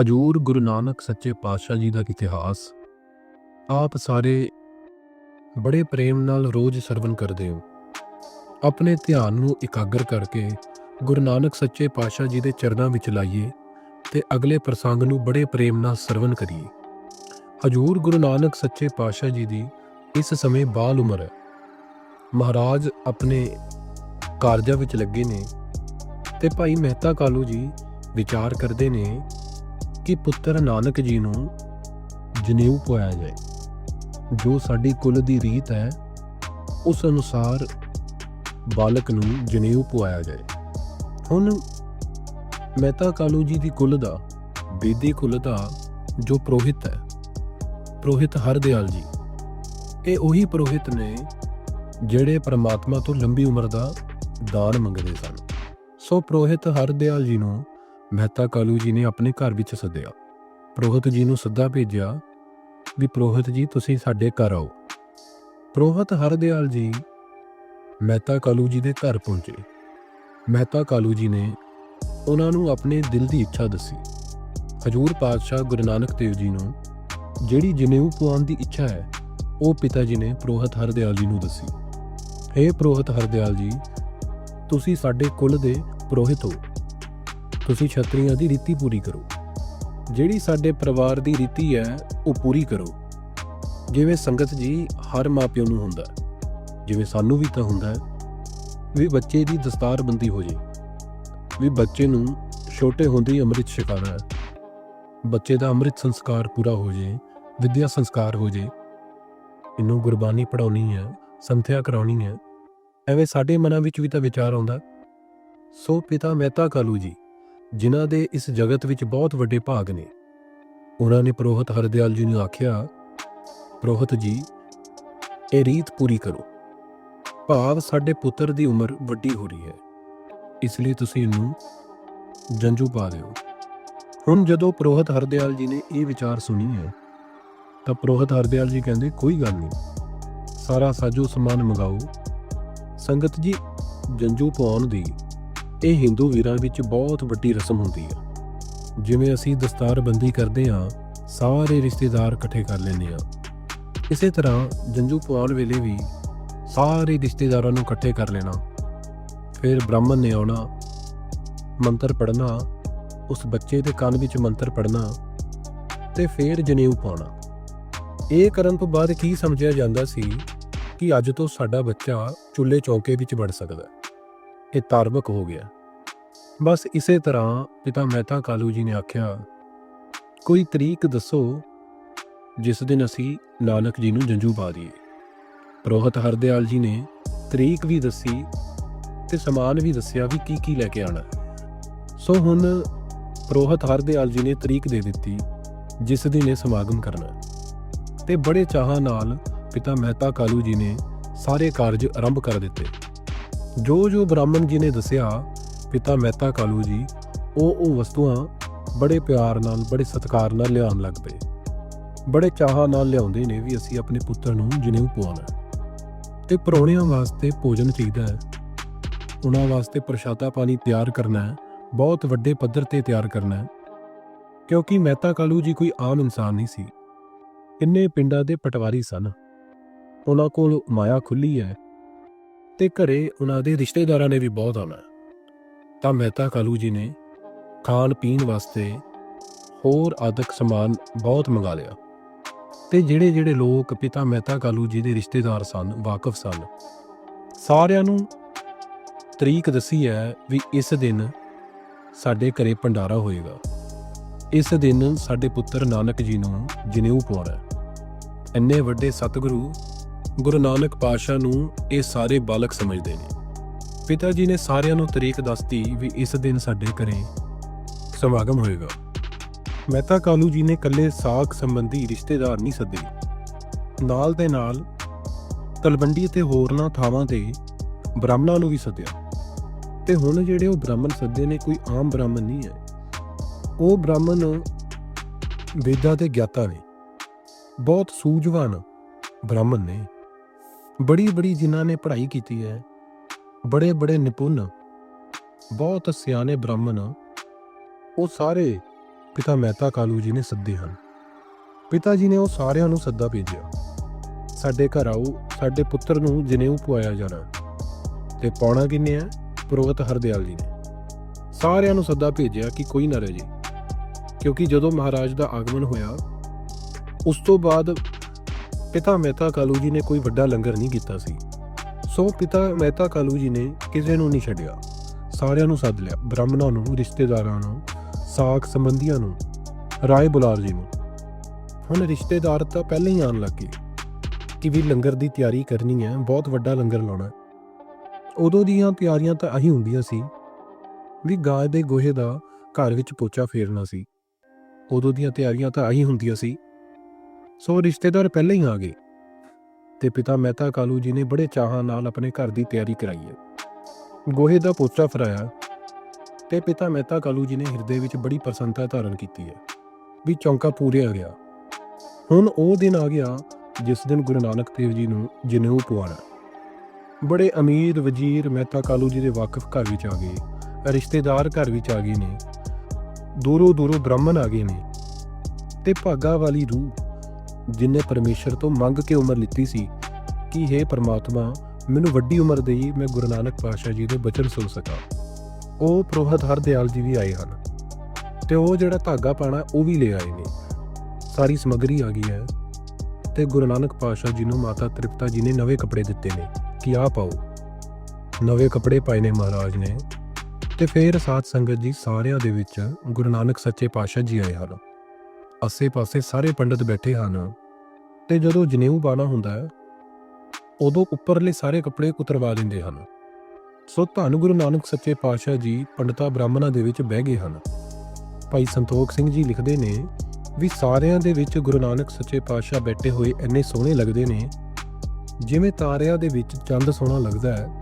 ਹਜੂਰ ਗੁਰੂ ਨਾਨਕ ਸੱਚੇ ਪਾਤਸ਼ਾਹ ਜੀ ਦਾ ਇਤਿਹਾਸ। ਆਪ ਸਾਰੇ ਬੜੇ ਪ੍ਰੇਮ ਨਾਲ ਰੋਜ਼ ਸਰਵਨ ਕਰਦੇ ਹੋ। ਆਪਣੇ ਧਿਆਨ ਨੂੰ ਇਕਾਗਰ ਕਰਕੇ ਗੁਰੂ ਨਾਨਕ ਸੱਚੇ ਪਾਤਸ਼ਾਹ ਜੀ ਦੇ ਚਰਨਾਂ ਵਿੱਚ ਲਾਈਏ ਤੇ ਅਗਲੇ ਪ੍ਰਸੰਗ ਨੂੰ ਬੜੇ ਪ੍ਰੇਮ ਨਾਲ ਸਰਵਨ ਕਰੀਏ। ਹਜੂਰ ਗੁਰੂ ਨਾਨਕ ਸੱਚੇ ਪਾਤਸ਼ਾਹ ਜੀ ਦੀ ਇਸ ਸਮੇਂ ਬਾਲ ਉਮਰ ਹੈ ਮਹਾਰਾਜ ਆਪਣੇ ਕਾਰਜਾਂ ਵਿੱਚ ਲੱਗੇ ਨੇ ਤੇ ਭਾਈ ਮਹਿਤਾ ਕਾਲੂ ਜੀ ਵਿਚਾਰ ਕਰਦੇ ਨੇ ਕਿ ਪੁੱਤਰ ਨਾਨਕ ਜੀ ਨੂੰ ਜਨੇਊ ਪਵਾਇਆ ਜਾਏ। ਜੋ ਸਾਡੀ ਕੁਲ ਦੀ ਰੀਤ ਹੈ, ਉਸ ਅਨੁਸਾਰ ਬਾਲਕ ਨੂੰ ਜਨੇਊ ਪਵਾਇਆ ਜਾਏ। ਹੁਣ ਮਹਿਤਾ ਕਾਲੂ ਜੀ ਦੀ ਕੁਲ ਦਾ, ਬੇਦੀ ਕੁਲ ਦਾ ਜੋ ਪ੍ਰੋਹਿਤ ਹੈ, ਪ੍ਰੋਹਿਤ ਹਰਦਿਆਲ ਜੀ, ਇਹ ਉਹੀ ਪ੍ਰੋਹਿਤ ਨੇ ਜਿਹੜੇ ਪ੍ਰਮਾਤਮਾ ਤੋਂ ਲੰਬੀ ਉਮਰ ਦਾ ਦਾਨ ਮੰਗਦੇ ਸਨ। ਸੋ ਪ੍ਰੋਹਿਤ ਹਰਦਿਆਲ ਜੀ ਨੂੰ ਮਹਿਤਾ ਕਾਲੂ ਜੀ ਨੇ ਆਪਣੇ ਘਰ ਵਿੱਚ ਸੱਦਿਆ। ਪ੍ਰੋਹਿਤ ਜੀ ਨੂੰ ਸੱਦਾ ਭੇਜਿਆ ਵੀ ਪ੍ਰੋਹਿਤ ਜੀ, ਤੁਸੀਂ ਸਾਡੇ ਘਰ ਆਓ। ਪ੍ਰੋਹਿਤ ਹਰਦਿਆਲ ਜੀ ਮਹਿਤਾ ਕਾਲੂ ਜੀ ਦੇ ਘਰ ਪਹੁੰਚੇ। ਮਹਿਤਾ ਕਾਲੂ ਜੀ ਨੇ ਉਹਨਾਂ ਨੂੰ ਆਪਣੇ ਦਿਲ ਦੀ ਇੱਛਾ ਦੱਸੀ। ਹਜੂਰ ਪਾਤਸ਼ਾਹ ਗੁਰੂ ਨਾਨਕ ਦੇਵ ਜੀ ਨੂੰ ਜਿਹੜੀ ਜਨੇਊ ਪਵਾਉਣ ਦੀ ਇੱਛਾ ਹੈ, ਉਹ ਪਿਤਾ ਜੀ ਨੇ ਪ੍ਰੋਹਿਤ ਹਰਦਿਆਲ ਜੀ ਨੂੰ ਦੱਸੀ। हे ਪ੍ਰੋਹਿਤ ਹਰਦਿਆਲ ਜੀ, ਤੁਸੀਂ ਸਾਡੇ ਕੁੱਲ ਦੇ ਪ੍ਰੋਹਿਤ ਹੋ। ਤੁਸੀਂ ਛਤਰੀਆਂ ਦੀ ਰੀਤੀ ਪੂਰੀ ਕਰੋ। ਜਿਹੜੀ ਸਾਡੇ ਪਰਿਵਾਰ ਦੀ ਰੀਤੀ ਹੈ, ਉਹ ਪੂਰੀ ਕਰੋ। ਜਿਵੇਂ ਸੰਗਤ ਜੀ ਹਰ ਮਾਪਿਓ ਨੂੰ ਹੁੰਦਾ ਜਿਵੇਂ ਸਾਨੂੰ ਵੀ ਤਾਂ ਹੁੰਦਾ ਵੀ ਬੱਚੇ ਦੀ ਦਸਤਾਰਬੰਦੀ ਹੋ ਜੇ ਵੀ ਬੱਚੇ ਨੂੰ ਛੋਟੇ ਹੁੰਦੇ ਹੀ ਅੰਮ੍ਰਿਤ ਛਕਾਣਾ ਹੈ। ਬੱਚੇ ਦਾ ਅੰਮ੍ਰਿਤ ਸੰਸਕਾਰ ਪੂਰਾ ਹੋ ਜੇ ਵਿਦਿਆ ਸੰਸਕਾਰ ਹੋ ਜੇ ਇਹਨੂੰ ਗੁਰਬਾਣੀ ਪੜਾਉਣੀ ਹੈ, ਸੰਥਿਆ ਕਰਾਉਣੀ ਹੈ, ਐਵੇਂ ਸਾਡੇ ਮਨਾਂ ਵਿੱਚ ਵੀ ਤਾਂ ਵਿਚਾਰ ਆਉਂਦਾ ਸੋ ਪਿਤਾ ਮਹਿਤਾ ਕਾਲੂ ਜੀ ਜਿਨ੍ਹਾਂ ਦੇ ਇਸ ਜਗਤ ਵਿੱਚ ਬਹੁਤ ਵੱਡੇ ਭਾਗ ਨੇ। ਉਹਨਾਂ ਨੇ ਪ੍ਰੋਹਤ ਹਰਦਿਆਲ ਜੀ ਨੂੰ ਆਖਿਆ, ਪ੍ਰੋਹਤ ਜੀ, ਇਹ ਰੀਤ ਪੂਰੀ ਕਰੋ। ਭਾਵ ਸਾਡੇ ਪੁੱਤਰ ਦੀ ਉਮਰ ਵੱਡੀ ਹੋ ਰਹੀ ਹੈ। ਇਸ ਲਈ ਤੁਸੀਂ ਇਹਨੂੰ ਜੰਜੂ ਪਾ ਦਿਓ। ਹੁਣ ਜਦੋਂ ਪ੍ਰੋਹਤ ਹਰਦਿਆਲ ਜੀ ਨੇ ਇਹ ਵਿਚਾਰ ਸੁਣੀ ਹੈ, ਤਾਂ ਪ੍ਰੋਹਤ ਹਰਦਿਆਲ ਜੀ ਕਹਿੰਦੇ, ਕੋਈ ਗੱਲ ਨਹੀਂ। ਸਾਰਾ ਸਾਜੋ ਸਮਾਨ ਮੰਗਾਓ। ਸੰਗਤ ਜੀ ਜੰਜੂ ਪਾਉਣ ਦੀ ਇਹ ਹਿੰਦੂ ਵੀਰਾਂ ਵਿੱਚ ਬਹੁਤ ਵੱਡੀ ਰਸਮ ਹੁੰਦੀ ਹੈ। ਜਿਵੇਂ ਅਸੀਂ ਦਸਤਾਰਬੰਦੀ ਕਰਦੇ ਹਾਂ, ਸਾਰੇ ਰਿਸ਼ਤੇਦਾਰ ਇਕੱਠੇ ਕਰ ਲੈਂਦੇ ਹਾਂ। ਇਸੇ ਤਰ੍ਹਾਂ ਜੰਜੂ ਪਾਉਣ ਵੇਲੇ ਵੀ ਸਾਰੇ ਰਿਸ਼ਤੇਦਾਰਾਂ ਨੂੰ ਇਕੱਠੇ ਕਰ ਲੈਣਾ, ਫਿਰ ਬ੍ਰਾਹਮਣ ਨੇ ਆਉਣਾ, ਮੰਤਰ ਪੜਨਾ ਉਸ ਬੱਚੇ ਦੇ ਕੰਨ ਵਿੱਚ ਮੰਤਰ ਪੜਨਾ ਤੇ ਫਿਰ ਜਨੇਊ ਪਾਉਣਾ। ਇਹ ਕਰਨ ਤੋਂ ਬਾਅਦ ਕੀ ਸਮਝਿਆ ਜਾਂਦਾ ਸੀ ਕਿ ਅੱਜ ਤੋਂ ਸਾਡਾ ਬੱਚਾ ਚੁੱਲ੍ਹੇ ਚੌਂਕੇ ਵਿੱਚ ਵੜ ਸਕਦਾ ਹੈ। ਇਹ ਧਾਰਮਿਕ ਹੋ ਗਿਆ। ਬਸ ਇਸੇ ਤਰ੍ਹਾਂ ਪਿਤਾ ਮਹਿਤਾ ਕਾਲੂ ਜੀ ਨੇ ਆਖਿਆ, ਕੋਈ ਤਰੀਕ ਦੱਸੋ ਜਿਸ ਦਿਨ ਅਸੀਂ ਨਾਨਕ ਜੀ ਨੂੰ ਜੰਜੂ ਪਾ ਦਈਏ। ਪ੍ਰੋਹਤ ਹਰਦਿਆਲ ਜੀ ਨੇ ਤਰੀਕ ਵੀ ਦੱਸੀ ਤੇ ਸਮਾਨ ਵੀ ਦੱਸਿਆ ਵੀ ਕੀ ਕੀ ਲੈ ਕੇ ਆਣਾ ਸੋ ਹੁਣ ਪ੍ਰੋਹਤ ਹਰਦਿਆਲ ਜੀ ਨੇ ਤਰੀਕ ਦੇ ਦਿੱਤੀ, ਜਿਸ ਦਿਨ ਇਹ ਸਮਾਗਮ ਕਰਨਾ ਹੈ। ਤੇ ਬੜੇ ਚਾਹਾਂ ਨਾਲ ਪਿਤਾ ਮਹਿਤਾ ਕਾਲੂ ਜੀ ਨੇ ਸਾਰੇ ਕਾਰਜ ਆਰੰਭ ਕਰ ਦਿੱਤੇ। ਜੋ ਜੋ ਬ੍ਰਾਹਮਣ ਜੀ ਨੇ ਦੱਸਿਆ, ਪਿਤਾ ਮਹਿਤਾ ਕਾਲੂ ਜੀ, ਉਹ ਉਹ ਵਸਤੂਆਂ ਬੜੇ ਪਿਆਰ ਨਾਲ, ਬੜੇ ਸਤਿਕਾਰ ਨਾਲ ਲਿਆਉਣ ਲੱਗ ਪਏ। ਬੜੇ ਚਾਹਾਂ ਨਾਲ ਲਿਆਉਂਦੇ ਨੇ ਵੀ ਅਸੀਂ ਆਪਣੇ ਪੁੱਤਰ ਨੂੰ ਜਨੇਊ ਪਵਾਉਣਾ ਹੈ। ਤੇ ਪਰੌਣਿਆਂ ਵਾਸਤੇ ਭੋਜਨ ਚਾਹੀਦਾ ਹੈ। ਉਹਨਾਂ ਵਾਸਤੇ ਪ੍ਰਸ਼ਾਦਾ ਪਾਣੀ ਤਿਆਰ ਕਰਨਾ ਹੈ, ਬਹੁਤ ਵੱਡੇ ਪੱਧਰ ਤੇ ਤਿਆਰ ਕਰਨਾ ਹੈ। ਕਿਉਂਕਿ ਮਹਿਤਾ ਕਾਲੂ ਜੀ ਕੋਈ ਆਮ ਇਨਸਾਨ ਨਹੀਂ ਸੀ। ਇੰਨੇ ਪਿੰਡਾਂ ਦੇ ਪਟਵਾਰੀ ਸਨ। ਉਹਨਾਂ ਕੋਲ ਮਾਇਆ ਖੁੱਲੀ ਹੈ। ਤੇ ਘਰੇ ਉਹਨਾਂ ਦੇ ਰਿਸ਼ਤੇਦਾਰਾਂ ਨੇ ਵੀ ਬਹੁਤ ਆਉਣਾ ਤਾਂ ਮਹਿਤਾ ਕਾਲੂ ਜੀ ਨੇ ਖਾਣ ਪੀਣ ਵਾਸਤੇ ਹੋਰ ਆਦਿਕ ਸਮਾਨ ਬਹੁਤ ਮੰਗਾ ਲਿਆ। ਤੇ ਜਿਹੜੇ ਜਿਹੜੇ ਲੋਕ ਪਿਤਾ ਮਹਿਤਾ ਕਾਲੂ ਜੀ ਦੇ ਰਿਸ਼ਤੇਦਾਰ ਸਨ, ਵਾਕਫ ਸਨ, ਸਾਰਿਆਂ ਨੂੰ ਤਰੀਕ ਦੱਸੀ ਹੈ ਵੀ ਇਸ ਦਿਨ ਸਾਡੇ ਘਰੇ ਭੰਡਾਰਾ ਹੋਏਗਾ। ਇਸ ਦਿਨ ਸਾਡੇ ਪੁੱਤਰ ਨਾਨਕ ਜੀ ਨੂੰ ਜਨੇਊ ਪਾਉਣਾ ਹੈ। ਵੱਡੇ ਸਤਿਗੁਰੂ ਗੁਰੂ ਨਾਨਕ ਪਾਤਸ਼ਾਹ ਨੂੰ ਇਹ ਸਾਰੇ ਬਾਲਕ ਸਮਝਦੇ ਨੇ। ਪਿਤਾ ਜੀ ਨੇ ਸਾਰਿਆਂ ਨੂੰ ਤਰੀਕ ਦੱਸਤੀ ਵੀ ਇਸ ਦਿਨ ਸਾਡੇ ਘਰੇ ਸਮਾਗਮ ਹੋਏਗਾ। ਮਹਿਤਾ ਕਾਲੂ ਜੀ ਨੇ ਕੱਲੇ ਸਾਖ ਸੰਬੰਧੀ ਰਿਸ਼ਤੇਦਾਰ ਨਹੀਂ ਸੱਦੇ। ਨਾਲ ਦੇ ਨਾਲ ਤਲਵੰਡੀ ਤੇ ਹੋਰਨਾਂ ਥਾਵਾਂ ਤੇ ਬ੍ਰਾਹਮਣਾਂ ਨੂੰ ਵੀ ਸੱਦਿਆ। ਤੇ ਹੁਣ ਜਿਹੜੇ ਉਹ ਬ੍ਰਾਹਮਣ ਸੱਦੇ ਨੇ, ਕੋਈ ਆਮ ਬ੍ਰਾਹਮਣ ਨਹੀਂ ਹੈ। ਉਹ ਬ੍ਰਾਹਮਣ ਵੇਦਾਂ ਦੇ ਗਿਆਤਾ ਨੇ। ਬਹੁਤ ਸੂਝਵਾਨ ਬ੍ਰਾਹਮਣ ਨੇ। ਬੜੀ ਬੜੀ ਜਿਨ੍ਹਾਂ ਨੇ ਪੜ੍ਹਾਈ ਕੀਤੀ ਹੈ। ਬੜੇ ਬੜੇ ਨਿਪੁੰਨ, ਬਹੁਤ ਸਿਆਣੇ ਬ੍ਰਾਹਮਣ, ਉਹ ਸਾਰੇ ਪਿਤਾ ਮਹਿਤਾ ਕਾਲੂ ਜੀ ਨੇ ਸੱਦੇ ਹਨ। ਪਿਤਾ ਜੀ ਨੇ ਉਹ ਸਾਰਿਆਂ ਨੂੰ ਸੱਦਾ ਭੇਜਿਆ। ਸਾਡੇ ਘਰ ਆਓ, ਸਾਡੇ ਪੁੱਤਰ ਨੂੰ ਜਨੇਊ ਪਵਾਇਆ ਜਾਣਾ। ਤੇ ਪਾਉਣਾ ਕਿੰਨੇ ਆ? ਪੁਰੋਹਿਤ ਹਰਦਿਆਲ ਜੀ ਨੇ। ਸਾਰਿਆਂ ਨੂੰ ਸੱਦਾ ਭੇਜਿਆ ਕਿ ਕੋਈ ਨਾ ਰਹਿ ਜੀ। ਕਿਉਂਕਿ ਜਦੋਂ ਮਹਾਰਾਜ ਦਾ ਆਗਮਨ ਹੋਇਆ, ਉਸ ਤੋਂ ਬਾਅਦ ਪਿਤਾ ਮਹਿਤਾ ਕਾਲੂ ਜੀ ਨੇ ਕੋਈ ਵੱਡਾ ਲੰਗਰ ਨਹੀਂ ਕੀਤਾ ਸੀ। ਸੋ ਪਿਤਾ ਮਹਿਤਾ ਕਾਲੂ ਜੀ ਨੇ ਕਿਸੇ ਨੂੰ ਨਹੀਂ ਛੱਡਿਆ। ਸਾਰਿਆਂ ਨੂੰ ਸੱਦ ਲਿਆ, ਬ੍ਰਾਹਮਣਾਂ ਨੂੰ, ਰਿਸ਼ਤੇਦਾਰਾਂ ਨੂੰ, ਸਾਖ ਸੰਬੰਧੀਆਂ ਨੂੰ, ਰਾਏ ਬੁਲਾਰ ਜੀ ਨੂੰ। ਹੁਣ ਰਿਸ਼ਤੇਦਾਰ ਤਾਂ ਪਹਿਲਾਂ ਹੀ ਆਉਣ ਲੱਗੇ ਕਿ ਵੀ ਲੰਗਰ ਦੀ ਤਿਆਰੀ ਕਰਨੀ ਹੈ, ਬਹੁਤ ਵੱਡਾ ਲੰਗਰ ਲਾਉਣਾ ਉਦੋਂ ਦੀਆਂ ਤਿਆਰੀਆਂ ਤਾਂ ਆਹੀ ਹੁੰਦੀਆਂ ਸੀ ਵੀ ਗਾਂ ਦੇ ਗੋਹੇ ਦਾ ਘਰ ਵਿੱਚ ਪੋਚਾ ਫੇਰਨਾ ਸੀ। ਉਦੋਂ ਦੀਆਂ ਤਿਆਰੀਆਂ ਤਾਂ ਆਹੀ ਹੁੰਦੀਆਂ ਸੀ ਸੋ ਰਿਸ਼ਤੇਦਾਰ ਪਹਿਲਾਂ ਹੀ ਆ ਗਏ। ਤੇ ਪਿਤਾ ਮਹਿਤਾ ਕਾਲੂ ਜੀ ਨੇ ਬੜੇ ਚਾਹਾਂ ਨਾਲ ਆਪਣੇ ਘਰ ਦੀ ਤਿਆਰੀ ਕਰਾਈ ਹੈ। ਗੋਹੇ ਦਾ ਪੋਚਾ ਫਰਾਇਆ ਤੇ ਪਿਤਾ ਮਹਿਤਾ ਕਾਲੂ ਜੀ ਨੇ ਹਿਰਦੇ ਵਿੱਚ ਬੜੀ ਪ੍ਰਸੰਨਤਾ ਧਾਰਨ ਕੀਤੀ ਹੈ ਵੀ ਚੌਂਕਾ ਪੂਰੇ ਆ ਗਿਆ। ਹੁਣ ਉਹ ਦਿਨ ਆ ਗਿਆ ਜਿਸ ਦਿਨ ਗੁਰੂ ਨਾਨਕ ਦੇਵ ਜੀ ਨੂੰ ਜਨੇਊ ਪਵਾਉਣਾ ਬੜੇ ਅਮੀਰ, ਵਜ਼ੀਰ ਮਹਿਤਾ ਕਾਲੂ ਜੀ ਦੇ ਵਾਕਫ ਘਰ ਵਿੱਚ ਆ ਗਏ, ਰਿਸ਼ਤੇਦਾਰ ਘਰ ਵਿੱਚ ਆ ਗਏ ਨੇ। ਦੂਰੋਂ ਦੂਰੋਂ ਬ੍ਰਾਹਮਣ ਆ ਗਏ ਨੇ ਤੇ ਭਾਗਾ ਵਾਲੀ ਰੂਹ ਜਿਨੇ ਪਰਮੇਸ਼ਰ ਤੋਂ ਮੰਗ ਕੇ ਉਮਰ ਲਿੱਤੀ ਸੀ ਕਿ हे ਪਰਮਾਤਮਾ, ਮੈਨੂੰ ਵੱਡੀ ਉਮਰ ਦੇਈ ਮੈਂ ਗੁਰੂ ਨਾਨਕ ਪਾਤਸ਼ਾਹ ਜੀ ਦੇ ਬਚਨ ਸੁਣ ਸਕਾਂ। ਉਹ ਪ੍ਰੋਹਤ ਹਰਦਿਆਲ ਜੀ ਵੀ ਆਏ ਹਨ ਤੇ ਉਹ ਜਿਹੜਾ ਧਾਗਾ ਪਾਣਾ ਉਹ ਵੀ ਲੈ ਆਏ ਨੇ। ਸਾਰੀ ਸਮੱਗਰੀ ਆ ਗਈ ਹੈ ਤੇ ਗੁਰੂ ਨਾਨਕ ਪਾਤਸ਼ਾਹ ਜੀ ਨੂੰ ਮਾਤਾ ਤ੍ਰਿਪਤਾ ਜੀ ਨੇ ਨਵੇਂ ਕੱਪੜੇ ਦਿੱਤੇ ਨੇ ਕਿ ਆਹ ਪਾਓ। ਨਵੇਂ ਕੱਪੜੇ ਪਾਏ ਨੇ ਮਹਾਰਾਜ ਨੇ ਤੇ ਫਿਰ ਸਾਧ ਸੰਗਤ ਜੀ ਸਾਰਿਆਂ ਦੇ ਵਿੱਚ ਗੁਰੂ ਨਾਨਕ ਸੱਚੇ ਪਾਤਸ਼ਾਹ ਜੀ ਆਏ ਹਨ। ਆਸੇ-ਪਾਸੇ ਸਾਰੇ ਪੰਡਤ ਬੈਠੇ ਹਨ ਤੇ ਜਦੋਂ ਜਨੇਊ ਪਾਣਾ ਹੁੰਦਾ ਹੈ, ਉਦੋਂ ਉੱਪਰਲੇ ਸਾਰੇ ਕੱਪੜੇ ਉਤਰਵਾ ਦਿੰਦੇ ਹਨ। ਸੋ ਧੰਨ ਗੁਰੂ ਨਾਨਕ ਸੱਚੇ ਪਾਤਸ਼ਾਹ ਜੀ ਪੰਡਤਾਂ ਬ੍ਰਾਹਮਣਾਂ ਦੇ ਵਿੱਚ ਬਹਿ ਗਏ ਹਨ। ਭਾਈ ਸੰਤੋਖ ਸਿੰਘ ਜੀ ਲਿਖਦੇ ਨੇ ਵੀ ਸਾਰਿਆਂ ਦੇ ਵਿੱਚ ਗੁਰੂ ਨਾਨਕ ਸੱਚੇ ਪਾਤਸ਼ਾਹ ਬੈਠੇ ਹੋਏ ਇੰਨੇ ਸੋਹਣੇ ਲੱਗਦੇ ਨੇ, ਜਿਵੇਂ ਤਾਰਿਆਂ ਦੇ ਵਿੱਚ ਚੰਦ ਸੋਹਣਾ ਲੱਗਦਾ ਹੈ,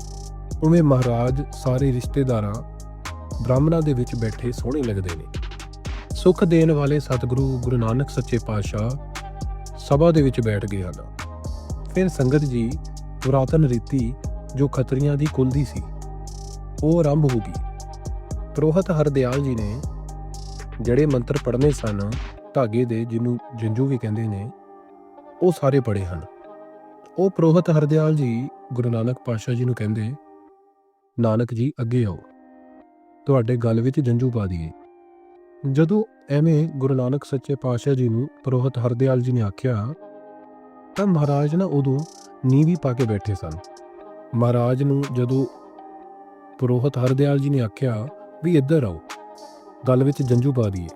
ਉਵੇਂ ਮਹਾਰਾਜ ਸਾਰੇ ਰਿਸ਼ਤੇਦਾਰਾਂ ਬ੍ਰਾਹਮਣਾਂ ਦੇ ਵਿੱਚ ਬੈਠੇ ਸੋਹਣੇ ਲੱਗਦੇ ਨੇ। ਸੁਖ ਦੇਣ ਵਾਲੇ ਸਤਿਗੁਰੂ ਗੁਰੂ ਨਾਨਕ ਸੱਚੇ ਪਾਤਸ਼ਾਹ ਸਭਾ ਦੇ ਵਿੱਚ ਬੈਠ ਗਏ ਹਨ। ਫਿਰ ਸੰਗਤ ਜੀ ਪੁਰਾਤਨ ਰੀਤੀ ਜੋ ਖਤਰੀਆਂ ਦੀ ਕੁਲ ਦੀ ਸੀ, ਉਹ ਆਰੰਭ ਹੋ ਗਈ। ਪ੍ਰੋਹਤ ਹਰਦਿਆਲ ਜੀ ਨੇ ਜਿਹੜੇ ਮੰਤਰ ਪੜ੍ਹਨੇ ਸਨ, ਧਾਗੇ ਦੇ ਜਿਹਨੂੰ ਜੰਜੂ ਵੀ ਕਹਿੰਦੇ ਨੇ, ਉਹ ਸਾਰੇ ਪੜ੍ਹੇ ਹਨ। ਉਹ ਪ੍ਰੋਹਤ ਹਰਦਿਆਲ ਜੀ ਗੁਰੂ ਨਾਨਕ ਪਾਤਸ਼ਾਹ ਜੀ ਨੂੰ ਕਹਿੰਦੇ, ਨਾਨਕ ਜੀ, ਅੱਗੇ ਆਓ। ਤੁਹਾਡੇ ਗੱਲ ਵਿੱਚ ਜੰਜੂ ਪਾ ਦਈਏ। ਜਦੋਂ ਐਵੇਂ ਗੁਰੂ ਨਾਨਕ ਸੱਚੇ ਪਾਤਸ਼ਾਹ ਜੀ ਨੂੰ ਪ੍ਰੋਹਤ ਹਰਦਿਆਲ ਜੀ ਨੇ ਆਖਿਆ, ਤਾਂ ਮਹਾਰਾਜ ਨਾ ਉਦੋਂ ਨੀਵੀ ਪਾ ਕੇ ਬੈਠੇ ਸਨ। ਮਹਾਰਾਜ ਨੂੰ ਜਦੋਂ ਪ੍ਰੋਹਤ ਹਰਦਿਆਲ ਜੀ ਨੇ ਆਖਿਆ ਵੀ ਇੱਧਰ ਆਓ, ਗੱਲ ਵਿੱਚ ਜੰਜੂ ਪਾ ਦਈਏ,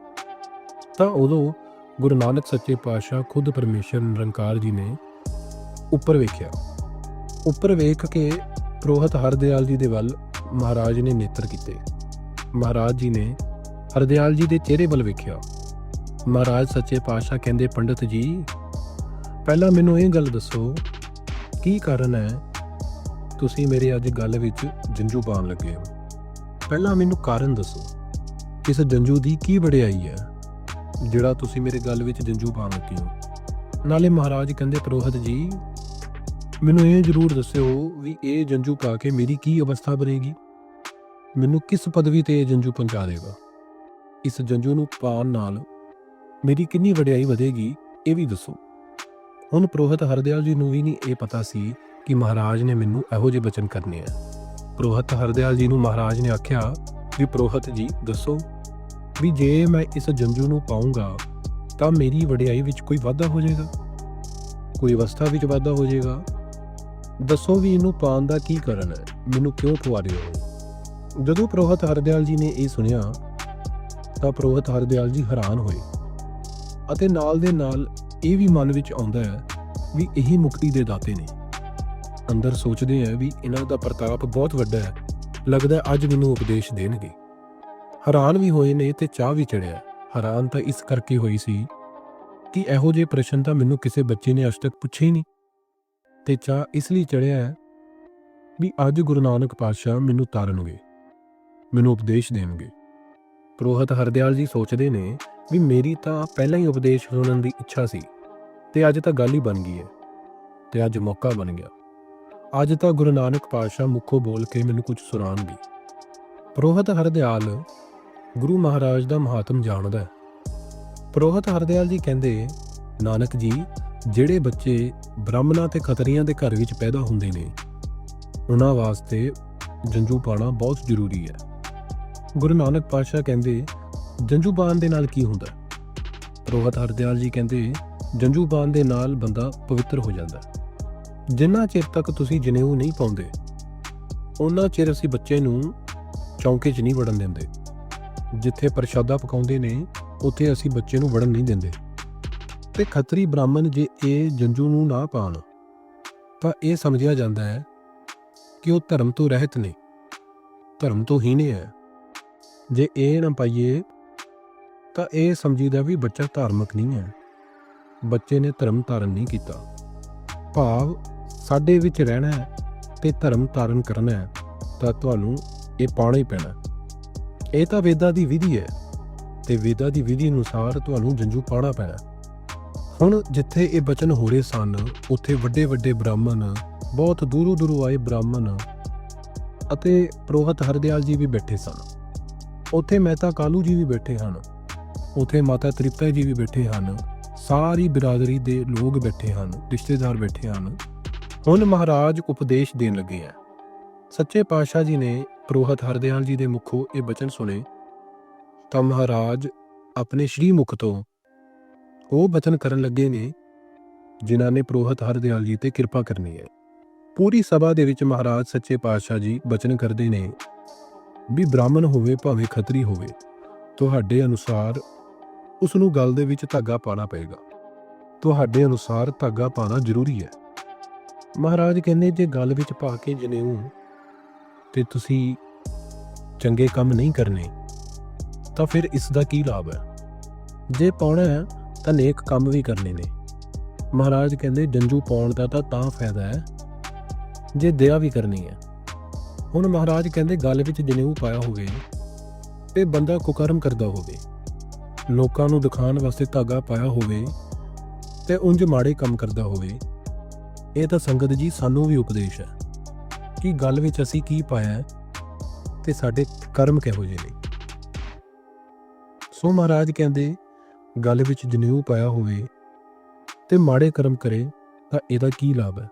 ਤਾਂ ਉਦੋਂ ਗੁਰੂ ਨਾਨਕ ਸੱਚੇ ਪਾਤਸ਼ਾਹ ਖੁਦ ਪਰਮੇਸ਼ਰ ਨਿਰੰਕਾਰ ਜੀ ਨੇ ਉੱਪਰ ਵੇਖਿਆ। ਉੱਪਰ ਵੇਖ ਕੇ ਪ੍ਰੋਹਤ ਹਰਦਿਆਲ ਜੀ ਦੇ ਵੱਲ ਮਹਾਰਾਜ ਨੇ ਨੇਤਰ ਕੀਤੇ। ਮਹਾਰਾਜ ਜੀ ਨੇ ਹਰਦਿਆਲ ਜੀ ਦੇ ਚਿਹਰੇ ਵੱਲ ਵੇਖਿਆ। ਮਹਾਰਾਜ ਸੱਚੇ ਪਾਤਸ਼ਾਹ ਕਹਿੰਦੇ, ਪੰਡਤ ਜੀ, ਪਹਿਲਾਂ ਮੈਨੂੰ ਇਹ ਗੱਲ ਦੱਸੋ, ਕੀ ਕਾਰਨ ਹੈ? ਤੁਸੀਂ ਮੇਰੇ ਅੱਜ ਗੱਲ ਵਿੱਚ ਜੰਜੂ ਪਾਉਣ ਲੱਗੇ ਹੋ। ਪਹਿਲਾਂ ਮੈਨੂੰ ਕਾਰਨ ਦੱਸੋ ਇਸ ਜੰਜੂ ਦੀ ਕੀ ਵਡਿਆਈ ਹੈ, ਜਿਹੜਾ ਤੁਸੀਂ ਮੇਰੇ ਗੱਲ ਵਿੱਚ ਜੰਜੂ ਪਾਉਣ ਲੱਗੇ ਹੋ? ਨਾਲੇ ਮਹਾਰਾਜ ਕਹਿੰਦੇ, ਪ੍ਰੋਹਤ ਜੀ, ਮੈਨੂੰ ਇਹ ਜ਼ਰੂਰ ਦੱਸਿਓ ਵੀ ਇਹ ਜੰਜੂ ਪਾ ਕੇ ਮੇਰੀ ਕੀ ਅਵਸਥਾ ਬਣੇਗੀ? ਮੈਨੂੰ ਕਿਸ ਪਦਵੀ ਤੇ ਇਹ ਜੰਜੂ ਪਹੁੰਚਾ ਦੇਗਾ? ਇਸ ਜੰਜੂ ਨੂੰ ਪਾਉਣ ਨਾਲ ਮੇਰੀ ਕਿੰਨੀ ਵਡਿਆਈ ਵਧੇਗੀ, ਇਹ ਵੀ ਦੱਸੋ। ਹੁਣ ਪ੍ਰੋਹਤ ਹਰਦਿਆਲ ਜੀ ਨੂੰ ਵੀ ਨਹੀਂ ਇਹ ਪਤਾ ਸੀ ਕਿ ਮਹਾਰਾਜ ਨੇ ਮੈਨੂੰ ਇਹੋ ਜਿਹੇ ਬਚਨ ਕਰਨੇ ਆ। ਪ੍ਰੋਹਤ ਹਰਦਿਆਲ ਜੀ ਨੂੰ ਮਹਾਰਾਜ ਨੇ ਆਖਿਆ ਵੀ ਪ੍ਰੋਹਤ ਜੀ, ਦੱਸੋ ਵੀ ਜੇ ਮੈਂ ਇਸ ਜੰਜੂ ਨੂੰ ਪਾਉਂਗਾ, ਤਾਂ ਮੇਰੀ ਵਡਿਆਈ ਵਿੱਚ ਕੋਈ ਵਾਧਾ ਹੋ ਜਾਏਗਾ? ਕੋਈ ਅਵਸਥਾ ਵਿੱਚ ਵਾਧਾ ਹੋ ਜਾਏਗਾ? ਦੱਸੋ ਵੀ ਇਹਨੂੰ ਪਾਉਣ ਦਾ ਕੀ ਕਾਰਨ ਹੈ? ਮੈਨੂੰ ਕਿਉਂ ਪਵਾ ਰਹੇ ਹੋ ਜਦੋਂ ਪ੍ਰੋਹਤ ਹਰਦਿਆਲ ਜੀ ਨੇ ਇਹ ਸੁਣਿਆ ਤਾਂ ਪ੍ਰੋਹਤ ਹਰਦਿਆਲ ਜੀ ਹੈਰਾਨ ਹੋਏ ਅਤੇ ਨਾਲ ਦੇ ਨਾਲ ਇਹ ਵੀ ਮਨ ਵਿੱਚ ਆਉਂਦਾ ਹੈ ਵੀ ਇਹੀ ਮੁਕਤੀ ਦੇ ਦਾਤੇ ਨੇ। ਅੰਦਰ ਸੋਚਦੇ ਆ ਵੀ ਇਹਨਾਂ ਦਾ ਪ੍ਰਤਾਪ ਬਹੁਤ ਵੱਡਾ ਹੈ। ਲੱਗਦਾ ਅੱਜ ਮੈਨੂੰ ਉਪਦੇਸ਼ ਦੇਣਗੇ। ਹੈਰਾਨ ਵੀ ਹੋਏ ਨੇ ਤੇ ਚਾਹ ਵੀ ਚੜਿਆ ਹੈਰਾਨ ਤਾਂ ਇਸ ਕਰਕੇ ਹੋਈ ਸੀ ਕਿ ਇਹੋ ਜਿਹੇ ਪ੍ਰਸ਼ਨ ਤਾਂ ਮੈਨੂੰ ਕਿਸੇ ਬੱਚੇ ਨੇ ਅਜ ਤੱਕ ਪੁੱਛੇ ਹੀ ਨਹੀਂ। ਤੇ ਚਾਹ ਇਸ ਲਈ ਚੜਿਆ ਹੈ ਵੀ ਅੱਜ ਗੁਰੂ ਨਾਨਕ ਪਾਤਸ਼ਾਹ ਮੈਨੂੰ ਤਾਰਨਗੇ, ਮੈਨੂੰ ਉਪਦੇਸ਼ ਦੇਣਗੇ। ਪ੍ਰੋਹਤ ਹਰਦਿਆਲ ਜੀ ਸੋਚਦੇ ਨੇ ਵੀ ਮੇਰੀ ਤਾਂ ਪਹਿਲਾਂ ਹੀ ਉਪਦੇਸ਼ ਸੁਣਨ ਦੀ ਇੱਛਾ ਸੀ ਤੇ ਅੱਜ ਤਾਂ ਗੱਲ ਹੀ ਬਣ ਗਈ ਹੈ ਤੇ ਅੱਜ ਮੌਕਾ ਬਣ ਗਿਆ। ਅੱਜ ਤਾਂ ਗੁਰੂ ਨਾਨਕ ਪਾਤਸ਼ਾਹ ਮੁੱਖੋਂ ਬੋਲ ਕੇ ਮੈਨੂੰ ਕੁਝ ਸੁਣਾਉਣਗੇ। ਪ੍ਰੋਹਤ ਹਰਦਿਆਲ ਗੁਰੂ ਮਹਾਰਾਜ ਦਾ ਮਹਾਤਮ ਜਾਣਦਾ ਹੈ। ਪ੍ਰੋਹਤ ਹਰਦਿਆਲ ਜੀ ਕਹਿੰਦੇ, ਨਾਨਕ ਜੀ, ਜਿਹੜੇ ਬੱਚੇ ਬ੍ਰਾਹਮਣਾਂ ਤੇ ਖਤਰੀਆਂ ਦੇ ਘਰ ਵਿੱਚ ਪੈਦਾ ਹੁੰਦੇ ਨੇ, ਉਹਨਾਂ ਵਾਸਤੇ ਜੰਜੂ ਪਾਣਾ ਬਹੁਤ ਜ਼ਰੂਰੀ ਹੈ। ਗੁਰੂ ਨਾਨਕ ਪਾਤਸ਼ਾਹ ਕਹਿੰਦੇ, ਜੰਜੂਬਾਨ ਦੇ ਨਾਲ ਕੀ ਹੁੰਦਾ? ਪ੍ਰੋਹਤ ਹਰਦਿਆਲ ਜੀ ਕਹਿੰਦੇ, ਜੰਜੂਬਾਨ ਦੇ ਨਾਲ ਬੰਦਾ ਪਵਿੱਤਰ ਹੋ ਜਾਂਦਾ ਜਿੰਨਾ ਚਿਰ ਤੱਕ ਤੁਸੀਂ ਜਨੇਊ ਨਹੀਂ ਪਾਉਂਦੇ ਉਹਨਾਂ ਚਿਰ ਅਸੀਂ ਬੱਚੇ ਨੂੰ ਚੌਂਕੇ 'ਚ ਨਹੀਂ ਵੜਨ ਦਿੰਦੇ। ਜਿੱਥੇ ਪ੍ਰਸ਼ਾਦਾ ਪਕਾਉਂਦੇ ਨੇ, ਉੱਥੇ ਅਸੀਂ ਬੱਚੇ ਨੂੰ ਵੜਨ ਨਹੀਂ ਦਿੰਦੇ। ਤੇ ਖੱਤਰੀ ਬ੍ਰਾਹਮਣ ਜੇ ਇਹ ਜੰਜੂ ਨੂੰ ਨਾ ਪਾਣ, ਤਾਂ ਇਹ ਸਮਝਿਆ ਜਾਂਦਾ ਹੈ ਕਿ ਉਹ ਧਰਮ ਤੋਂ ਰਹਿਤ ਨੇ, ਧਰਮ ਤੋਂ ਹੀ ਨੇ ਹੈ। ਜੇ ਇਹ ਨਾ ਪਾਈਏ, ਤਾਂ ਇਹ ਸਮਝੀਦਾ ਵੀ ਬੱਚਾ ਧਾਰਮਿਕ ਨਹੀਂ ਹੈ। ਬੱਚੇ ਨੇ ਧਰਮ ਧਾਰਨ ਨਹੀਂ ਕੀਤਾ। ਭਾਵ ਸਾਡੇ ਵਿੱਚ ਰਹਿਣਾ ਹੈ ਤੇ ਧਰਮ ਧਾਰਨ ਕਰਨਾ ਹੈ, ਤਾਂ ਤੁਹਾਨੂੰ ਇਹ ਪਾਉਣਾ ਹੀ ਪੈਣਾ। ਇਹ ਤਾਂ ਵੇਦਾਂ ਦੀ ਵਿਧੀ ਹੈ ਤੇ ਵੇਦਾਂ ਦੀ ਵਿਧੀ ਅਨੁਸਾਰ ਤੁਹਾਨੂੰ ਜੰਜੂ ਪਾਉਣਾ ਪੈਣਾ। ਹੁਣ ਜਿੱਥੇ ਇਹ ਬਚਨ ਹੋ ਰਹੇ ਸਨ, ਉੱਥੇ ਵੱਡੇ ਵੱਡੇ ਬ੍ਰਾਹਮਣ, ਬਹੁਤ ਦੂਰੋਂ ਦੂਰੋਂ ਆਏ ਬ੍ਰਾਹਮਣ ਅਤੇ ਪ੍ਰੋਹਤ ਹਰਦਿਆਲ ਜੀ ਵੀ ਬੈਠੇ ਸਨ। ਉੱਥੇ ਮਹਿਤਾ ਕਾਲੂ ਜੀ ਵੀ ਬੈਠੇ ਹਨ। ਉੱਥੇ ਮਾਤਾ ਤ੍ਰਿਪਤਾ ਜੀ ਵੀ ਬੈਠੇ ਹਨ। ਸਾਰੀ ਬਿਰਾਦਰੀ ਦੇ ਲੋਕ ਬੈਠੇ ਹਨ, ਰਿਸ਼ਤੇਦਾਰ ਬੈਠੇ ਹਨ। ਹੁਣ ਮਹਾਰਾਜ ਉਪਦੇਸ਼ ਦੇਣ ਲੱਗੇ ਆ। ਸੱਚੇ ਪਾਤਸ਼ਾਹ ਜੀ ਨੇ ਪ੍ਰੋਹਤ ਹਰਦਿਆਲ ਜੀ ਦੇ ਮੁਖੋਂ ਇਹ ਬਚਨ ਸੁਣੇ। ਤਾਂ ਮਹਾਰਾਜ ਆਪਣੇ ਸ਼੍ਰੀ ਮੁਖ ਤੋਂ ਉਹ ਬਚਨ ਕਰਨ ਲੱਗੇ ਨੇ, ਜਿਨ੍ਹਾਂ ਨੇ ਪ੍ਰੋਹਤ ਹਰਦਿਆਲ ਜੀ ਤੇ ਕਿਰਪਾ ਕਰਨੀ ਹੈ। ਪੂਰੀ ਸਭਾ ਦੇ ਵਿੱਚ ਮਹਾਰਾਜ ਸੱਚੇ ਪਾਤਸ਼ਾਹ ਜੀ ਬਚਨ ਕਰਦੇ ਨੇ। ਵੀ ਬ੍ਰਾਹਮਣ ਹੋਵੇ ਭਾਵੇਂ ਖੱਤਰੀ ਹੋਵੇ, ਤੁਹਾਡੇ ਅਨੁਸਾਰ ਉਸ ਨੂੰ ਗਲ ਦੇ ਵਿੱਚ ਧਾਗਾ ਪਾਣਾ ਪਏਗਾ। ਤੁਹਾਡੇ ਅਨੁਸਾਰ ਧਾਗਾ ਪਾਣਾ ਜ਼ਰੂਰੀ ਹੈ। ਮਹਾਰਾਜ ਕਹਿੰਦੇ, ਜੇ ਗਲ ਵਿੱਚ ਪਾ ਕੇ ਜਨੇਊ ਤੇ ਤੁਸੀਂ ਚੰਗੇ ਕੰਮ ਨਹੀਂ ਕਰਨੇ, ਤਾਂ ਫਿਰ ਇਸ ਦਾ ਕੀ ਲਾਭ ਹੈ? ਜੇ ਪਾਉਣਾ ਹੈ, ਤਾਂ ਨੇਕ ਕੰਮ ਵੀ ਕਰਨੇ ਨੇ। ਮਹਾਰਾਜ ਕਹਿੰਦੇ, ਜੰਜੂ ਪਾਉਣ ਦਾ ਤਾਂ ਤਾਂ ਫਾਇਦਾ ਹੈ। ਜੇ ਦਇਆ ਵੀ ਕਰਨੀ ਹੈ ਹੁਣ ਮਹਾਰਾਜ ਕਹਿੰਦੇ ਗੱਲ ਵਿੱਚ ਜਨੇਊ ਪਾਇਆ ਹੋਵੇ, ਤੇ ਬੰਦਾ ਕੁਕਰਮ ਕਰਦਾ ਹੋਵੇ। ਲੋਕਾਂ ਨੂੰ ਦਿਖਾਉਣ ਵਾਸਤੇ ਧਾਗਾ ਪਾਇਆ ਹੋਵੇ, ਤੇ ਉਂਝ ਮਾੜੇ ਕੰਮ ਕਰਦਾ ਹੋਵੇ। ਇਹ ਤਾਂ ਸੰਗਤ ਜੀ ਸਾਨੂੰ ਵੀ ਉਪਦੇਸ਼ ਹੈ ਕਿ ਗੱਲ ਵਿੱਚ ਅਸੀਂ ਕੀ ਪਾਇਆ ਤੇ ਸਾਡੇ ਕਰਮ ਕਿਹੋ ਜਿਹੇ ਨੇ। ਸੋ ਮਹਾਰਾਜ ਕਹਿੰਦੇ, ਗੱਲ ਵਿੱਚ ਜਨੇਊ ਪਾਇਆ ਹੋਵੇ ਤੇ ਮਾੜੇ ਕਰਮ ਕਰੇ ਤਾਂ ਇਹਦਾ ਕੀ ਲਾਭ ਹੈ?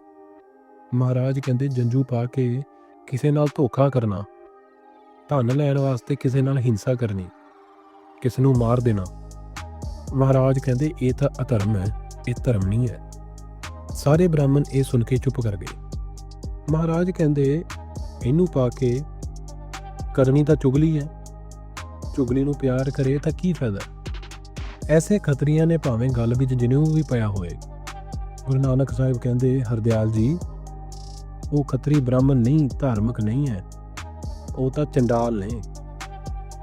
ਮਹਾਰਾਜ ਕਹਿੰਦੇ ਜੰਜੂ ਪਾ ਕੇ ਕਿਸੇ ਨਾਲ ਧੋਖਾ ਕਰਨਾ, ਧਨ ਲੈਣ ਵਾਸਤੇ ਕਿਸੇ ਨਾਲ ਹਿੰਸਾ ਕਰਨੀ, ਕਿਸ ਨੂੰ ਮਾਰ ਦੇਣਾ। ਮਹਾਰਾਜ ਕਹਿੰਦੇ, ਇਹ ਤਾਂ ਅਧਰਮ ਹੈ, ਇਹ ਧਰਮ ਨਹੀਂ ਹੈ। ਸਾਰੇ ਬ੍ਰਾਹਮਣ ਇਹ ਸੁਣ ਕੇ ਚੁੱਪ ਕਰ ਗਏ। ਮਹਾਰਾਜ ਕਹਿੰਦੇ, ਇਹਨੂੰ ਪਾ ਕੇ ਕਰਨੀ ਤਾਂ ਚੁਗਲੀ ਹੈ। ਚੁਗਲੀ ਨੂੰ ਪਿਆਰ ਕਰੇ ਤਾਂ ਕੀ ਫਾਇਦਾ? ਐਸੇ ਖਤਰੀਆਂ ਨੇ ਭਾਵੇਂ ਗੱਲ ਵਿੱਚ ਜਨੇਊ ਵੀ ਪਿਆ ਹੋਏ ਗੁਰੂ ਨਾਨਕ ਸਾਹਿਬ ਕਹਿੰਦੇ, ਹਰਦਿਆਲ ਜੀ ਉਹ ਖੱਤਰੀ ਬ੍ਰਾਹਮਣ ਨਹੀਂ, ਧਾਰਮਿਕ ਨਹੀਂ ਹੈ। ਉਹ ਤਾਂ ਚੰਡਾਲ ਨੇ।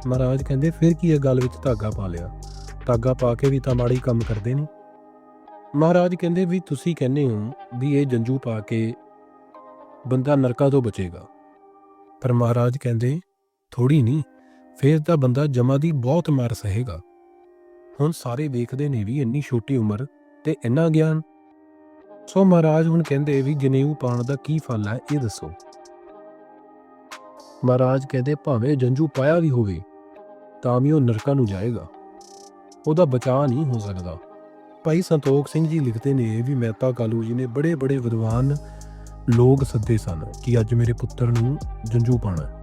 ਮਹਾਰਾਜ ਕਹਿੰਦੇ, ਫਿਰ ਕੀ ਇਹ ਗੱਲ ਵਿੱਚ ਧਾਗਾ ਪਾ ਲਿਆ? ਧਾਗਾ ਪਾ ਕੇ ਵੀ ਤਾਂ ਮਾੜੀ ਕੰਮ ਕਰਦੇ ਨੇ। ਮਹਾਰਾਜ ਕਹਿੰਦੇ ਵੀ ਤੁਸੀਂ ਕਹਿੰਦੇ ਹੋ ਵੀ ਇਹ ਜੰਜੂ ਪਾ ਕੇ ਬੰਦਾ ਨਰਕਾਂ ਤੋਂ ਬਚੇਗਾ। ਪਰ ਮਹਾਰਾਜ ਕਹਿੰਦੇ ਥੋੜੀ ਨਹੀਂ, ਫੇਰ ਤਾਂ ਬੰਦਾ ਜਮਾ ਦੀ ਬਹੁਤ ਮਾਰ ਸਹੇਗਾ। ਹੁਣ ਸਾਰੇ ਵੇਖਦੇ ਨੇ ਵੀ ਇੰਨੀ ਛੋਟੀ ਉਮਰ ਤੇ ਇੰਨਾ ਗਿਆਨ ਸੋ ਮਹਾਰਾਜ ਹੁਣ ਕਹਿੰਦੇ ਵੀ ਜਨੇਊ ਪਾਣ ਦਾ ਕੀ ਫਲ ਹੈ, ਇਹ ਦੱਸੋ। ਮਹਾਰਾਜ ਕਹਿੰਦੇ ਭਾਵੇਂ ਜੰਜੂ ਪਾਇਆ ਵੀ ਹੋਵੇ, ਤਾਂ ਵੀ ਉਹ ਨਰਕਾਂ ਨੂੰ ਜਾਏਗਾ। ਉਹਦਾ ਬਚਾਅ ਨਹੀਂ ਹੋ ਸਕਦਾ। ਭਾਈ ਸੰਤੋਖ ਸਿੰਘ ਜੀ ਲਿਖਦੇ ਨੇ ਵੀ ਮਹਿਤਾ ਕਾਲੂ ਜੀ ਨੇ ਬੜੇ ਬੜੇ ਵਿਦਵਾਨ ਲੋਕ ਸੱਦੇ ਸਨ ਕਿ ਅੱਜ ਮੇਰੇ ਪੁੱਤਰ ਨੂੰ ਜੰਜੂ ਪਾਣਾ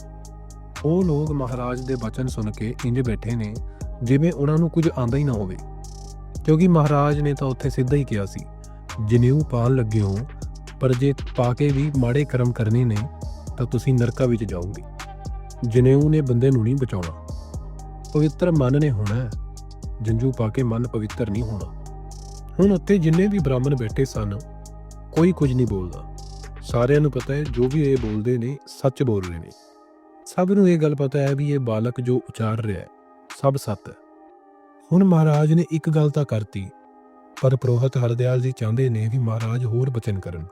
ਉਹ ਲੋਕ ਮਹਾਰਾਜ ਦੇ ਬਚਨ ਸੁਣ ਕੇ ਇੰਜ ਬੈਠੇ ਨੇ, ਜਿਵੇਂ ਉਹਨਾਂ ਨੂੰ ਕੁਝ ਆਂਦਾ ਹੀ ਨਾ ਹੋਵੇ। ਕਿਉਂਕਿ ਮਹਾਰਾਜ ਨੇ ਤਾਂ ਉੱਥੇ ਸਿੱਧਾ ਹੀ ਕਿਹਾ ਸੀ ਜਨੇਊ ਪਾਣ ਲੱਗੇ ਹੋ, ਪਰ ਜੇ ਪਾ ਕੇ ਵੀ ਮਾੜੇ ਕਰਮ ਕਰਨੇ ਨੇ, ਤਾਂ ਤੁਸੀਂ ਨਰਕਾਂ ਵਿੱਚ ਜਾਓਗੇ। ਜਨੇਊ ਨੇ ਬੰਦੇ ਨੂੰ ਨਹੀਂ ਬਚਾਉਣਾ। ਪਵਿੱਤਰ ਮਨ ਨੇ ਹੋਣਾ ਜੰਜੂ ਪਾ ਕੇ ਮਨ ਪਵਿੱਤਰ ਨਹੀਂ ਹੋਣਾ। ਹੁਣ ਉੱਥੇ ਜਿੰਨੇ ਵੀ ਬ੍ਰਾਹਮਣ ਬੈਠੇ ਸਨ, ਕੋਈ ਕੁਝ ਨਹੀਂ ਬੋਲਦਾ। ਸਾਰਿਆਂ ਨੂੰ ਪਤਾ ਹੈ, ਜੋ ਵੀ ਇਹ ਬੋਲਦੇ ਨੇ, ਸੱਚ ਬੋਲ ਰਹੇ ਨੇ। ਸਭ ਨੂੰ ਇਹ ਗੱਲ ਪਤਾ ਹੈ ਵੀ ਇਹ ਬਾਲਕ ਜੋ ਉਚਾਰ ਰਿਹਾ ਹੈ, ਸਭ ਸੱਤ ਹੈ। ਹੁਣ ਮਹਾਰਾਜ ਨੇ ਇੱਕ ਗੱਲ ਤਾਂ ਕਰਤੀ ਪਰ ਪ੍ਰੋਹਤ ਹਰਦਿਆਲ ਜੀ ਚਾਹੁੰਦੇ ਨੇ ਵੀ ਮਹਾਰਾਜ ਹੋਰ ਬਚਨ ਕਰਨ।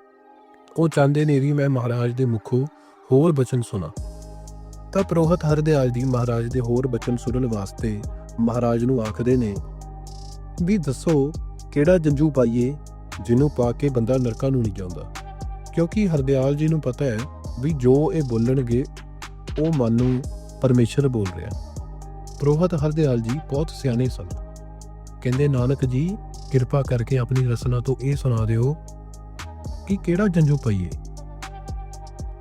ਉਹ ਚਾਹੁੰਦੇ ਨੇ ਵੀ ਮੈਂ ਮਹਾਰਾਜ ਦੇ ਮੁਖੋਂ ਹੋਰ ਬਚਨ ਸੁਣਾ। ਤਾਂ ਪ੍ਰੋਹਤ ਹਰਦਿਆਲ ਜੀ ਮਹਾਰਾਜ ਦੇ ਹੋਰ ਬਚਨ ਸੁਣਨ ਵਾਸਤੇ ਮਹਾਰਾਜ ਨੂੰ ਆਖਦੇ ਨੇ, ਵੀ ਦੱਸੋ ਕਿਹੜਾ ਜੰਜੂ ਪਾਈਏ ਜਿਹਨੂੰ ਪਾ ਕੇ ਬੰਦਾ ਨਰਕਾਂ ਨੂੰ ਨਹੀਂ ਜਾਂਦਾ ਕਿਉਂਕਿ ਹਰਦਿਆਲ ਜੀ ਨੂੰ ਪਤਾ ਹੈ ਵੀ ਜੋ ਇਹ ਬੋਲਣਗੇ, ਉਹ ਮਨ ਨੂੰ ਪਰਮੇਸ਼ਰ ਬੋਲ ਰਿਹਾ। ਪ੍ਰੋਹਤ ਹਰਦਿਆਲ ਜੀ ਬਹੁਤ ਸਿਆਣੇ ਸਨ। ਕਹਿੰਦੇ, ਨਾਨਕ ਜੀ ਕਿਰਪਾ ਕਰਕੇ ਆਪਣੀ ਰਸਨਾ ਤੋਂ ਇਹ ਸੁਣਾ ਦਿਓ ਕਿ ਕਿਹੜਾ ਜੰਜੂ ਪਈਏ।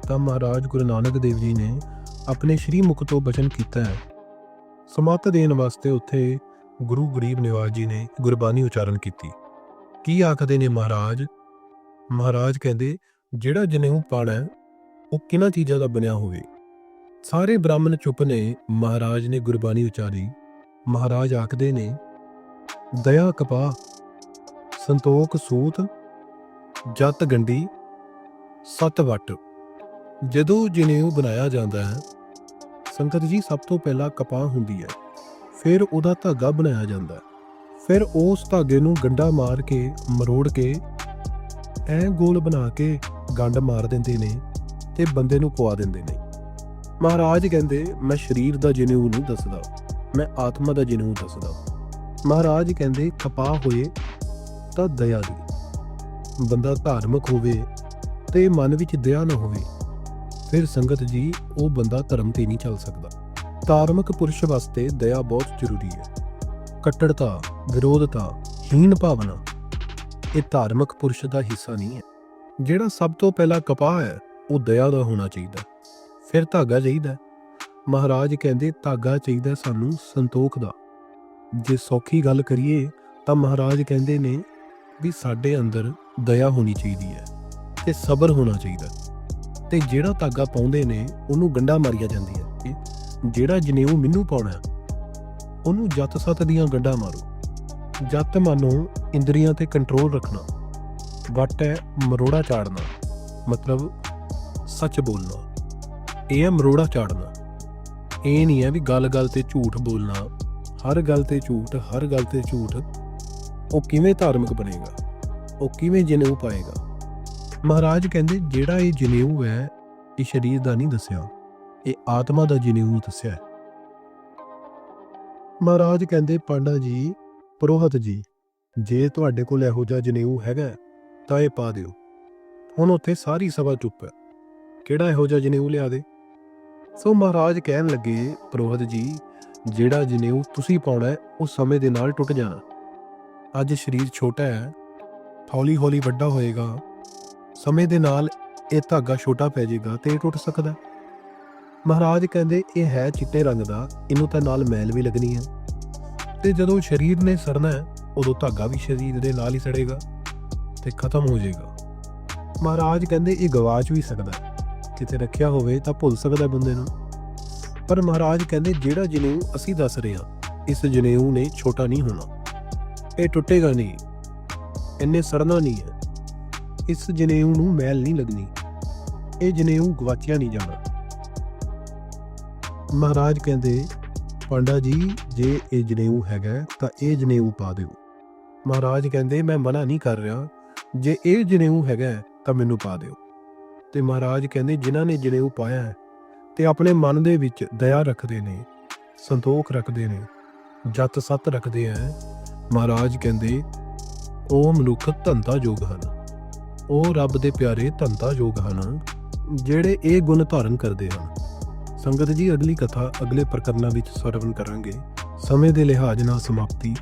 ਤਾਂ ਮਹਾਰਾਜ ਗੁਰੂ ਨਾਨਕ ਦੇਵ ਜੀ ਨੇ ਆਪਣੇ ਸ਼੍ਰੀ ਮੁਖ ਤੋਂ ਬਚਨ ਕੀਤਾ ਹੈ। ਸਮਤ ਦੇਣ ਵਾਸਤੇ ਉੱਥੇ ਗੁਰੂ ਗਰੀਬ ਨਿਵਾਜ ਜੀ ਨੇ ਗੁਰਬਾਣੀ ਉਚਾਰਨ ਕੀਤੀ। ਕੀ ਆਖਦੇ ਨੇ ਮਹਾਰਾਜ? ਮਹਾਰਾਜ ਕਹਿੰਦੇ, ਜਿਹੜਾ ਜਨੇਊ ਪਾਣਾ ਉਹ ਕਿਹਨਾਂ ਚੀਜ਼ਾਂ ਦਾ ਬਣਿਆ ਹੋਵੇ? ਸਾਰੇ ਬ੍ਰਾਹਮਣ ਚੁੱਪ ਨੇ, ਮਹਾਰਾਜ ਨੇ ਗੁਰਬਾਣੀ ਉਚਾਰੀ। ਮਹਾਰਾਜ ਆਖਦੇ ਨੇ, ਦਇਆ ਕਪਾਹ ਸੰਤੋਖ ਸੂਤ, ਜਤ ਗੰਡੀ ਸਤ ਵਟ। ਜਦੋਂ ਜਨੇਊ ਬਣਾਇਆ ਜਾਂਦਾ ਹੈ, ਸੰਗਤ ਜੀ ਸਭ ਤੋਂ ਪਹਿਲਾਂ ਕਪਾਹ ਹੁੰਦੀ ਹੈ, ਫਿਰ ਉਹਦਾ ਧਾਗਾ ਬਣਾਇਆ ਜਾਂਦਾ ਹੈ, ਫਿਰ ਉਸ ਧਾਗੇ ਨੂੰ ਗੰਡਾ ਮਾਰ ਕੇ, ਮਰੋੜ ਕੇ, ਐ ਗੋਲ ਬਣਾ ਕੇ ਗੰਡ ਮਾਰ ਦਿੰਦੇ ਨੇ ਤੇ ਬੰਦੇ ਨੂੰ ਪਵਾ ਦਿੰਦੇ ਨੇ। ਮਹਾਰਾਜ ਕਹਿੰਦੇ, ਮੈਂ ਸਰੀਰ ਦਾ ਜਨੇਊ ਨਹੀਂ ਦੱਸਦਾ, ਮੈਂ ਆਤਮਾ ਦਾ ਜਨੇਊ ਦੱਸਦਾ। ਮਹਾਰਾਜ ਕਹਿੰਦੇ, ਕਪਾਹ ਹੋਏ ਤਾਂ ਦਇਆ ਦੀ। ਬੰਦਾ ਧਾਰਮਿਕ ਹੋਵੇ ਤੇ ਮਨ ਵਿੱਚ ਦਇਆ ਨਾ ਹੋਵੇ, ਫਿਰ ਸੰਗਤ ਜੀ ਉਹ ਬੰਦਾ ਧਰਮ ਤੇ ਨਹੀਂ ਚੱਲ ਸਕਦਾ। ਧਾਰਮਿਕ ਪੁਰਸ਼ ਵਾਸਤੇ ਦਇਆ ਬਹੁਤ ਜ਼ਰੂਰੀ ਹੈ। ਕੱਟੜਤਾ, ਵਿਰੋਧਤਾ, ਹੀਣ ਭਾਵਨਾ, ਇਹ ਧਾਰਮਿਕ ਪੁਰਸ਼ ਦਾ ਹਿੱਸਾ ਨਹੀਂ ਹੈ। ਜਿਹੜਾ ਸਭ ਤੋਂ ਪਹਿਲਾਂ ਕਪਾਹ ਹੈ, ਉਹ ਦਇਆ ਦਾ ਹੋਣਾ ਚਾਹੀਦਾ। ਫਿਰ ਧਾਗਾ ਚਾਹੀਦਾ ਮਹਾਰਾਜ ਕਹਿੰਦੇ, ਧਾਗਾ ਚਾਹੀਦਾ ਸਾਨੂੰ ਸੰਤੋਖ ਦਾ। ਜੇ ਸੌਖੀ ਗੱਲ ਕਰੀਏ, ਤਾਂ ਮਹਾਰਾਜ ਕਹਿੰਦੇ ਨੇ ਵੀ ਸਾਡੇ ਅੰਦਰ ਦਇਆ ਹੋਣੀ ਚਾਹੀਦੀ ਹੈ ਤੇ ਸਬਰ ਹੋਣਾ ਚਾਹੀਦਾ ਤੇ ਜਿਹੜਾ ਧਾਗਾ ਪਾਉਂਦੇ ਨੇ, ਉਹਨੂੰ ਗੰਡਾ ਮਾਰੀਆ ਜਾਂਦੀ ਹੈ ਜਿਹੜਾ ਜਨੇਊ ਮੈਨੂੰ ਪਾਉਣਾ ਉਹਨੂੰ ਜੱਤ ਸੱਤ ਦੀਆਂ ਗੰਡਾ ਮਾਰੋ। ਜੱਤ ਮਾਨੋ ਇੰਦਰੀਆਂ ਤੇ ਕੰਟਰੋਲ ਰੱਖਣਾ। ਵਟ ਹੈ ਮਰੋੜਾ ਚਾੜਨਾ। ਮਤਲਬ ਸੱਚ ਬੋਲਣਾ। ਇਹ ਹੈ ਮਰੋੜਾ ਚਾੜਨਾ। ਇਹ ਨਹੀਂ ਹੈ ਵੀ ਗੱਲ-ਗੱਲ ਤੇ ਝੂਠ ਬੋਲਣਾ। ਹਰ ਗੱਲ ਤੇ ਝੂਠ, ਹਰ ਗੱਲ ਤੇ ਝੂਠ ਉਹ ਕਿਵੇਂ ਧਾਰਮਿਕ ਬਣੇਗਾ? ਉਹ ਕਿਵੇਂ ਜਨੇਊ ਪਾਏਗਾ? ਮਹਾਰਾਜ ਕਹਿੰਦੇ ਜਿਹੜਾ ਇਹ ਜਨੇਊ ਹੈ ਇਹ ਸਰੀਰ ਦਾ ਨਹੀਂ ਦੱਸਿਆ। ਇਹ ਆਤਮਾ ਦਾ ਜਨੇਊ ਦੱਸਿਆ ਹੈ। ਮਹਾਰਾਜ ਕਹਿੰਦੇ ਪਾਂਡਾ ਜੀ ਪ੍ਰੋਹਤ ਜੀ ਜੇ ਤੁਹਾਡੇ ਕੋਲ ਇਹੋ ਜਿਹਾ ਜਨੇਊ ਹੈਗਾ ਤਾਂ ਇਹ ਪਾ ਦਿਓ। ਹੁਣ ਉੱਥੇ ਸਾਰੀ ਸਭਾ ਚੁੱਪ ਹੈ। ਕਿਹੜਾ ਇਹੋ ਜਿਹਾ ਜਨੇਊ ਲਿਆ ਦੇ? ਸੋ ਮਹਾਰਾਜ ਕਹਿਣ ਲੱਗੇ ਪ੍ਰੋਹਤ ਜੀ ਜਿਹੜਾ ਜਨੇਊ ਤੁਸੀਂ ਪਾਉਣਾ ਹੈ, ਉਹ ਸਮੇਂ ਦੇ ਨਾਲ ਟੁੱਟ ਜਾਣਾ। ਅੱਜ ਸਰੀਰ ਛੋਟਾ ਹੈ, ਹੌਲੀ ਹੌਲੀ ਵੱਡਾ ਹੋਏਗਾ, ਸਮੇਂ ਦੇ ਨਾਲ ਇਹ ਧਾਗਾ ਛੋਟਾ ਪੈ ਜਾਏਗਾ ਤੇ ਟੁੱਟ ਸਕਦਾ ਮਹਾਰਾਜ ਕਹਿੰਦੇ, ਇਹ ਹੈ ਚਿੱਟੇ ਰੰਗ ਦਾ, ਇਹਨੂੰ ਤਾਂ ਨਾਲ ਮੈਲ ਵੀ ਲੱਗਣੀ ਹੈ। ਤੇ ਜਦੋਂ ਸਰੀਰ ਨੇ ਸੜਨਾ ਹੈ, ਉਦੋਂ ਧਾਗਾ ਵੀ ਸਰੀਰ ਦੇ ਨਾਲ ਹੀ ਸੜੇਗਾ ਤੇ ਖਤਮ ਹੋ ਜਾਏਗਾ। ਮਹਾਰਾਜ ਕਹਿੰਦੇ, ਇਹ ਗਵਾਚ ਵੀ ਸਕਦਾ ਕਿਤੇ ਰੱਖਿਆ ਹੋਵੇ ਤਾਂ ਭੁੱਲ ਸਕਦਾ ਬੰਦੇ ਨੂੰ। ਪਰ ਮਹਾਰਾਜ ਕਹਿੰਦੇ, ਜਿਹੜਾ ਜਨੇਊ ਅਸੀਂ ਦੱਸ ਰਹੇ ਹਾਂ, ਇਸ ਜਨੇਊ ਨੇ ਛੋਟਾ ਨਹੀਂ ਹੋਣਾ। ਇਹ ਟੁੱਟੇਗਾ ਨਹੀਂ। ਇੰਨੇ ਸੜਨਾ ਨਹੀਂ ਹੈ। ਇਸ ਜਨੇਊ ਨੂੰ ਮੈਲ ਨਹੀਂ ਲੱਗਣੀ। ਇਹ ਜਨੇਊ ਗਵਾਚਿਆ ਨਹੀਂ ਜਾਣਾ। ਮਹਾਰਾਜ ਕਹਿੰਦੇ, ਪਾਂਡਾ ਜੀ, ਜੇ ਇਹ ਜਨੇਊ ਹੈਗਾ ਤਾਂ ਇਹ ਜਨੇਊ ਪਾ ਦਿਓ। ਮਹਾਰਾਜ ਕਹਿੰਦੇ, ਮੈਂ ਮਨਾ ਨਹੀਂ ਕਰ ਰਿਹਾ। ਜੇ ਇਹ ਜਨੇਊ ਹੈਗਾ ਤਾਂ ਮੈਨੂੰ ਪਾ ਦਿਓ। ਤੇ ਮਹਾਰਾਜ ਕਹਿੰਦੇ, ਜਿਨ੍ਹਾਂ ਨੇ ਜਨੇਊ ਪਾਇਆ ਹੈ, ਤੇ ਆਪਣੇ ਮਨ ਦੇ ਵਿੱਚ ਦਇਆ ਰੱਖਦੇ ਨੇ, ਸੰਤੋਖ ਰੱਖਦੇ ਨੇ, ਜਤ ਸਤ ਰੱਖਦੇ ਆ ਮਹਾਰਾਜ ਕਹਿੰਦੇ, ਉਹ ਮਨੁੱਖ ਧੰਦਾ ਯੋਗ ਹਨ। ਉਹ ਰੱਬ ਦੇ ਪਿਆਰੇ ਧੰਦਾ ਯੋਗ ਹਨ, ਜਿਹੜੇ ਇਹ ਗੁਣ ਧਾਰਨ ਕਰਦੇ ਹਨ। ਸੰਗਤ ਜੀ, ਅਗਲੀ ਕਥਾ ਅਗਲੇ ਪ੍ਰਕਰਨਾਂ ਵਿੱਚ ਸਰਵਨ ਕਰਾਂਗੇ। ਸਮੇਂ ਦੇ ਲਿਹਾਜ਼ ਨਾਲ ਸਮਾਪਤੀ।